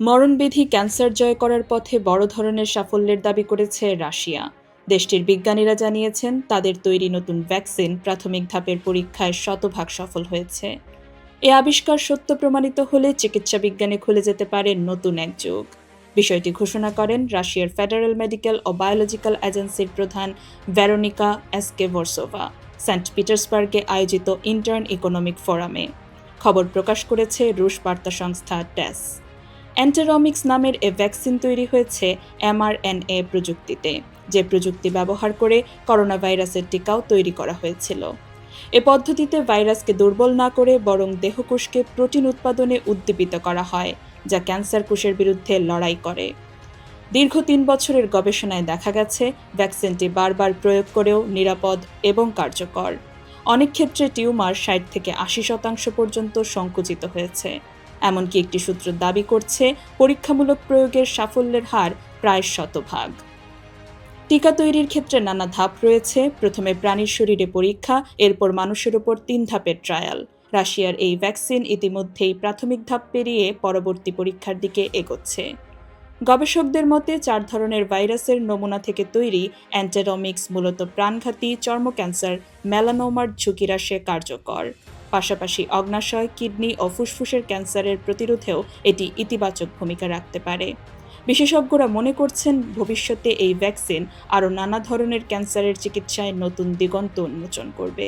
মরণবিধি cancer জয় করার পথে বড় ধরনের সাফল্যের দাবি করেছে রাশিয়া। দেশটির বিজ্ঞানীরা জানিয়েছেন, তাদের তৈরি নতুন ভ্যাকসিন প্রাথমিক ধাপের পরীক্ষায় শতভাগ সফল হয়েছে। এ আবিষ্কার সত্য প্রমাণিত হলে চিকিৎসা বিজ্ঞানে খুলে যেতে পারে নতুন এক যুগ। বিষয়টি ঘোষণা করেন রাশিয়ার ফেডারেল মেডিকেল ও বায়োলজিক্যাল এজেন্সির প্রধান ভ্যারোনিকা এসকে ভরসোভা সেন্ট পিটার্সবার্গে আয়োজিত ইন্টার্ন ইকোনমিক ফোরামে। খবর প্রকাশ করেছে রুশ বার্তা সংস্থা ট্যাস অ্যান্টেরমিক্স নামের এ ভ্যাকসিন তৈরি হয়েছে এমআরএনএ প্রযুক্তিতে, যে প্রযুক্তি ব্যবহার করে করোনা ভাইরাসের টিকাও তৈরি করা হয়েছিল। এ পদ্ধতিতে ভাইরাসকে দুর্বল না করে বরং দেহকোষকে প্রোটিন উৎপাদনে উদ্দীপিত করা হয়, যা ক্যান্সার কোষের বিরুদ্ধে লড়াই করে। দীর্ঘ তিন বছরের গবেষণায় দেখা গেছে, ভ্যাকসিনটি বারবার প্রয়োগ করেও নিরাপদ এবং কার্যকর। অনেক ক্ষেত্রে টিউমার ষাট থেকে আশি শতাংশ পর্যন্ত সংকুচিত হয়েছে। এমনকি একটি সূত্র দাবি করছে পরীক্ষামূলক প্রয়োগের সাফল্যের হার প্রায় শতভাগ। টিকা তৈরির ক্ষেত্রে নানা ধাপ রয়েছে। প্রথমে প্রাণীর শরীরে পরীক্ষা, এরপর মানুষের ওপর তিন ধাপের ট্রায়াল। রাশিয়ার এই ভ্যাকসিন ইতিমধ্যেই প্রাথমিক ধাপ পেরিয়ে পরবর্তী পরীক্ষার দিকে এগোচ্ছে। গবেষকদের মতে, চার ধরনের ভাইরাসের নমুনা থেকে তৈরি অ্যান্টেরমিক্স মূলত প্রাণঘাতী চর্ম ক্যান্সার মেলানোমার ঝুঁকি হ্রাসে কার্যকর। পাশাপাশি অগ্নাশয়, কিডনি ও ফুসফুসের ক্যান্সারের প্রতিরোধেও এটি ইতিবাচক ভূমিকা রাখতে পারে। বিশেষজ্ঞরা মনে করছেন, ভবিষ্যতে এই ভ্যাকসিন আরও নানা ধরনের ক্যান্সারের চিকিৎসায় নতুন দিগন্ত উন্মোচন করবে।